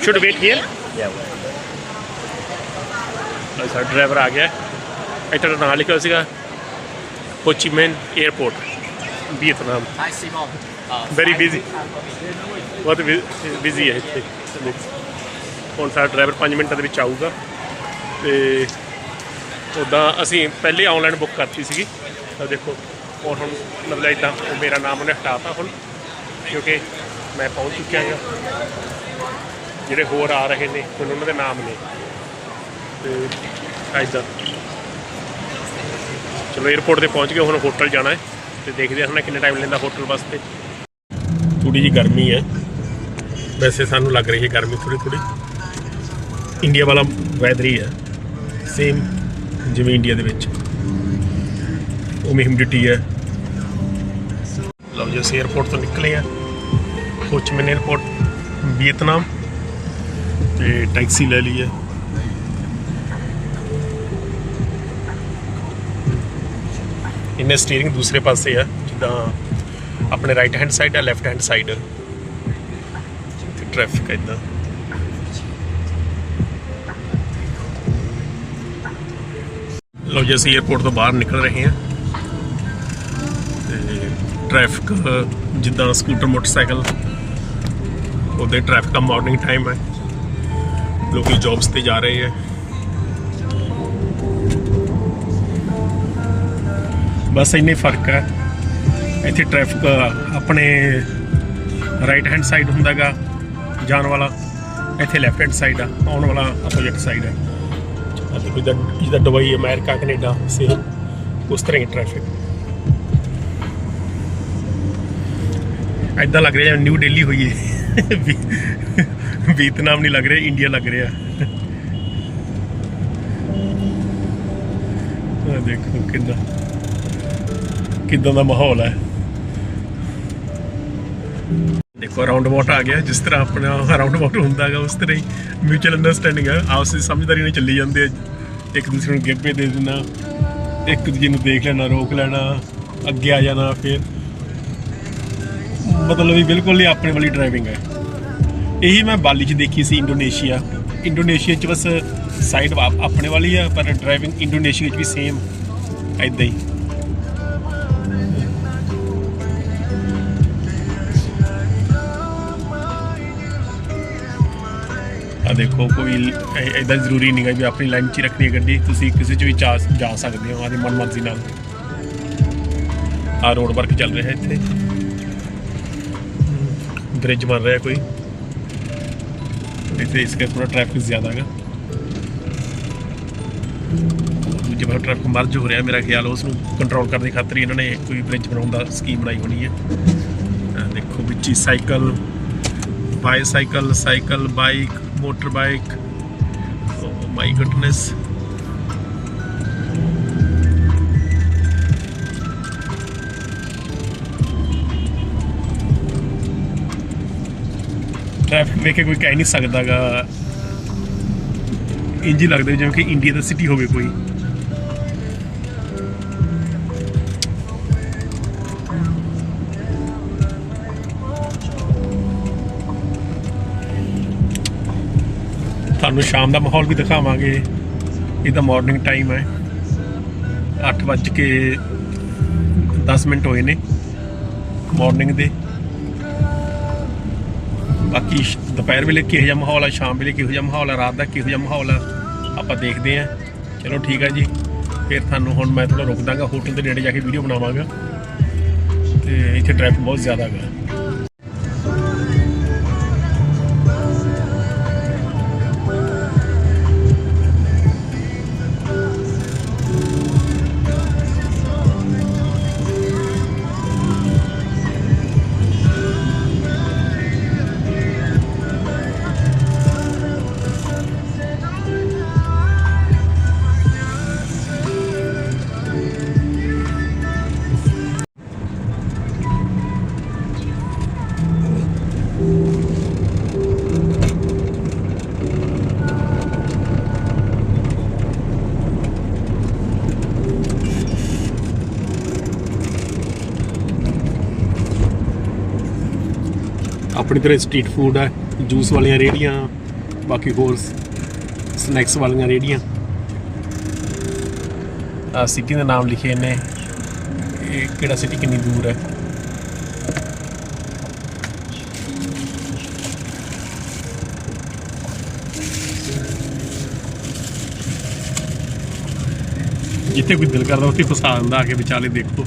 Should wait here? Yeah. ਸਾਡਾ driver ਆ ਗਿਆ ਇੱਥੇ ਨਾਂ ਲਿਖਿਆ ਹੋਇਆ ਸੀਗਾ Ho Chi Minh airport Vietnam Hi, Simon. Uh, Very busy. ਬਹੁਤ ਬਿਜ਼ੀ ਹੈ ਇੱਥੇ ਹੁਣ ਸਾਡਾ ਡਰਾਈਵਰ 5 ਮਿੰਟਾਂ ਦੇ ਵਿੱਚ ਆਊਗਾ ਤੇ ਉਦਾਂ ਅਸੀਂ ਪਹਿਲੇ ਆਨਲਾਈਨ ਬੁੱਕ ਕਰਤੀ ਸੀਗੀ ਤਾਂ ਦੇਖੋ ਹੁਣ ਹੁਣ ਮਤਲਬ ਇਦਾਂ ਮੇਰਾ ਨਾਮ ਉਹਨੇ ਹਟਾਤਾ ਹੁਣ ਕਿਉਂਕਿ ਮੈਂ ਪਹੁੰਚ ਚੁੱਕਿਆ ਹਾਂ ਜਿਹੜੇ ਹੋਰ ਆ ਰਹੇ ਨੇ ਹੁਣ ਉਹਨਾਂ ਦੇ ਨਾਮ ਨੇ। ਤੇ ਐਦਾਂ ਚਲੋ 에어ਪੋਰਟ ਤੇ ਪਹੁੰਚ ਗਏ, ਹੁਣ ਹੋਟਲ ਜਾਣਾ ਹੈ। ਤੇ ਦੇਖਦੇ ਹਾਂ ਨਾ ਕਿੰਨੇ ਟਾਈਮ ਲੈਂਦਾ ਹੋਟਲ ਵਾਸਤੇ ਥੋੜੀ ਜੀ ਗਰਮੀ ਹੈ। ਵੈਸੇ ਸਾਨੂੰ ਲੱਗ ਰਹੀ ਹੈ ਗਰਮੀ ਥੋੜੀ ਥੋੜੀ ਇੰਡੀਆ ਵਾਲਾ ਵੈਦਰ ਹੀ ਹੈ। ਸੇਮ ਜਿਵੇਂ ਇੰਡੀਆ ਦੇ ਵਿੱਚ। ਉਹ ਉਵੇਂ ਹਿਊਮਿਡਿਟੀ ਹੈ। ਲਓ ਜੀ, ਅਸੀਂ 에어ਪੋਰਟ ਤੋਂ ਨਿਕਲੇ ਆ Ho Chi Minh airport Vietnam ਤੇ ਟੈਕਸੀ ਲੈ ਲਈ ਹੈ। ਇਹਨੇ ਸਟੀਅਰਿੰਗ ਦੂਸਰੇ ਪਾਸੇ ਆ, ਜਿੱਦਾਂ ਆਪਣੇ ਰਾਈਟ ਹੈਂਡ ਸਾਈਡ ਆ ਲੈਫਟ ਹੈਂਡ ਸਾਈਡ ਤੇ ਟ੍ਰੈਫਿਕ ਇਦਾਂ। ਲੋ ਜੀ, ਅਸੀਂ 에어ਪੋਰਟ ਤੋਂ ਬਾਹਰ ਨਿਕਲ ਰਹੇ ਹਾਂ। ਤੇ ਟ੍ਰੈਫਿਕ ਜਿੱਦਾਂ ਸਕੂਟਰ ਮੋਟਰਸਾਈਕਲ ਉਹਦੇ ਟ੍ਰੈਫਿਕ ਦਾ ਮਾਰਨਿੰਗ ਟਾਈਮ ਹੈ। ਲੋਕੀ ਜੌਬਸ ਤੇ ਜਾ ਰਹੇ ਹੈ। ਬਸ ਇੰਨੇ ਫ਼ਰਕ ਹੈ। ਇੱਥੇ ਟ੍ਰੈਫਿਕ ਆਪਣੇ ਰਾਈਟ ਹੈਂਡ ਸਾਈਡ ਹੁੰਦਾਗਾ, ਜਾਣ ਵਾਲਾ। ਇੱਥੇ ਲੈਫਟ ਹੈਂਡ ਸਾਈਡ ਆ, ਆਉਣ ਵਾਲਾ ਆਪੋਜ਼ਿਟ ਸਾਈਡ ਹੈ ਅਤੇ ਜਿੱਦਾਂ ਜਿੱਦਾਂ ਦੁਬਈ, ਅਮਰੀਕਾ, ਕੈਨੇਡਾ, ਸੇਮ, ਉਸ ਤਰ੍ਹਾਂ ਹੀ ਟ੍ਰੈਫਿਕ ਐਦਾਂ ਲੱਗ ਰਿਹਾ ਜਿਵੇਂ ਨਿਊ ਦਿੱਲੀ ਹੋਈ ਹੈ। ਵੀ- ਵੀਅਤਨਾਮ ਨਹੀਂ ਲੱਗ ਰਿਹਾ, ਇੰਡੀਆ ਲੱਗ ਰਿਹਾ। ਆ ਦੇਖੋ ਕਿੰਨਾ ਕਿੱਦਾਂ ਦਾ ਮਾਹੌਲ ਹੈ। ਦੇਖੋ ਰਾਉਂਡ ਅਬਾਊਟ ਆ ਗਿਆ। ਜਿਸ ਤਰ੍ਹਾਂ ਆਪਣਾ ਰਾਉਂਡ ਅਬਾਊਟ ਹੁੰਦਾ ਹੈਗਾ, ਉਸ ਤਰ੍ਹਾਂ ਹੀ ਮਿਊਚੁਅਲ ਅੰਡਰਸਟੈਂਡਿੰਗ ਹੈ। ਆਪਸੀ ਸਮਝਦਾਰੀ ਨਾਲ ਚੱਲੀ ਜਾਂਦੇ ਆ। ਇੱਕ ਦੂਸਰੇ ਨੂੰ ਗੱਪੇ ਦੇ ਦੇਣਾ, ਇੱਕ ਦੂਜੇ ਨੂੰ ਦੇਖ ਲੈਣਾ, ਰੋਕ ਲੈਣਾ, ਅੱਗੇ ਆ ਜਾਣਾ, ਫਿਰ ਮਤਲਬ ਵੀ ਬਿਲਕੁਲ ਹੀ ਆਪਣੇ ਵਾਲੀ ਡਰਾਈਵਿੰਗ ਹੈ। ਇਹੀ ਮੈਂ ਬਾਲੀ 'ਚ ਦੇਖੀ ਸੀ ਇੰਡੋਨੇਸ਼ੀਆ। ਇੰਡੋਨੇਸ਼ੀਆ 'ਚ ਬਸ ਸਾਈਡ ਆਪਣੇ ਵਾਲੀ ਆ, ਪਰ ਡਰਾਈਵਿੰਗ ਇੰਡੋਨੇਸ਼ੀਆ 'ਚ ਵੀ ਸੇਮ ਐਦਾਂ ਹੀ। ਆ ਦੇਖੋ, ਕੋਈ ਐਦਾਂ ਜ਼ਰੂਰੀ ਨਹੀਂ ਹੈ ਵੀ ਆਪਣੀ ਲਾਈਨ 'ਚ ਰੱਖਣੀ ਹੈ ਗੱਡੀ। ਤੁਸੀਂ ਕਿਸੇ 'ਚ ਵੀ ਜਾ ਜਾ ਸਕਦੇ ਹੋ ਆਦੀ ਮਨਮਰਜ਼ੀ ਨਾਲ। ਆ ਰੋਡ ਵਰਕ ਚੱਲ ਰਿਹਾ ਇੱਥੇ। ਬ੍ਰਿਜ ਬਣ ਰਿਹਾ ਕੋਈ। ਇੱਥੇ ਇਸ ਕਰਕੇ ਥੋੜਾ ਟ੍ਰੈਫਿਕ ਜ਼ਿਆਦਾ ਹੈਗਾ। ਦੂਜੇ ਪਾਸੇ ਟ੍ਰੈਫਿਕ ਮਰਜ ਹੋ ਰਿਹਾ, ਮੇਰਾ ਖਿਆਲ ਉਸ ਨੂੰ ਕੰਟਰੋਲ ਕਰਨ ਦੀ ਖਾਤਰ ਇਹਨਾਂ ਨੇ ਕੋਈ ਬ੍ਰਿਜ ਬਣਾਉਣ ਦਾ ਸਕੀਮ ਬਣਾਈ ਹੋਣੀ ਹੈ। ਦੇਖੋ ਵਿੱਚ ਹੀ cycle bicycle cycle bike motor bike my my traffic ਵੇਖ ਕੇ ਕੋਈ ਕਹਿ ਨਹੀਂ ਸਕਦਾਗਾ। ਇੰਜ ਹੀ ਲੱਗਦਾ ਜਿਵੇਂ ਕਿ ਇੰਡੀਆ ਦਾ ਸਿਟੀ ਹੋਵੇ ਕੋਈ। ਤੁਹਾਨੂੰ ਸ਼ਾਮ ਦਾ ਮਾਹੌਲ ਵੀ ਦਿਖਾਵਾਂਗੇ। ਇਹ ਤਾਂ ਮਾਰਨਿੰਗ ਟਾਈਮ ਹੈ। 8 ਵੱਜ ਕੇ 10 ਮਿੰਟ ਹੋਏ ਨੇ। ਮਾਰਨਿੰਗ ਦੇ। ਬਾਕੀ ਸ਼- ਦੁਪਹਿਰ ਵੇਲੇ ਕਿਹੋ ਜਿਹਾ ਮਾਹੌਲ ਆ, ਸ਼ਾਮ ਵੇਲੇ ਕਿਹੋ ਜਿਹਾ ਮਾਹੌਲ ਹੈ ਰਾਤ ਦਾ ਕਿਹੋ ਜਿਹਾ ਮਾਹੌਲ ਆ, ਆਪਾਂ ਦੇਖਦੇ ਹਾਂ। ਚਲੋ ਠੀਕ ਹੈ ਜੀ। ਫਿਰ ਤੁਹਾਨੂੰ ਹੁਣ ਮੈਂ ਥੋੜਾ ਰੁਕ ਦਾਂਗਾ ਹੋਟਲ ਦੇ ਨੇੜੇ ਜਾ ਕੇ ਵੀਡੀਓ ਬਣਾਵਾਂਗਾ। ਤੇ ਇੱਥੇ ਟ੍ਰੈਫਿਕ ਬਹੁਤ ਜ਼ਿਆਦਾ ਹੈਗਾ। ਆਪਣੀ ਤਰ੍ਹਾਂ ਸਟਰੀਟ ਫੂਡ ਹੈ ਜੂਸ ਵਾਲੀਆਂ ਰੇਹੜੀਆਂ, ਬਾਕੀ ਹੋਰ ਸਨੈਕਸ ਵਾਲੀਆਂ ਰੇੜੀਆਂ ਆ ਸਿਟੀ ਦਾ ਨਾਮ ਲਿਖੇ ਨੇ। ਇਹ ਕਿਹੜਾ ਸਿਟੀ ਕਿੰਨੀ ਦੂਰ ਹੈ? ਜਿੱਥੇ ਕੋਈ ਦਿਲ ਕਰਦਾ, ਉੱਥੇ ਫਸਾ ਦਿੰਦਾ ਆ ਕੇ ਵਿਚਾਲੇ ਦੇਖੋ।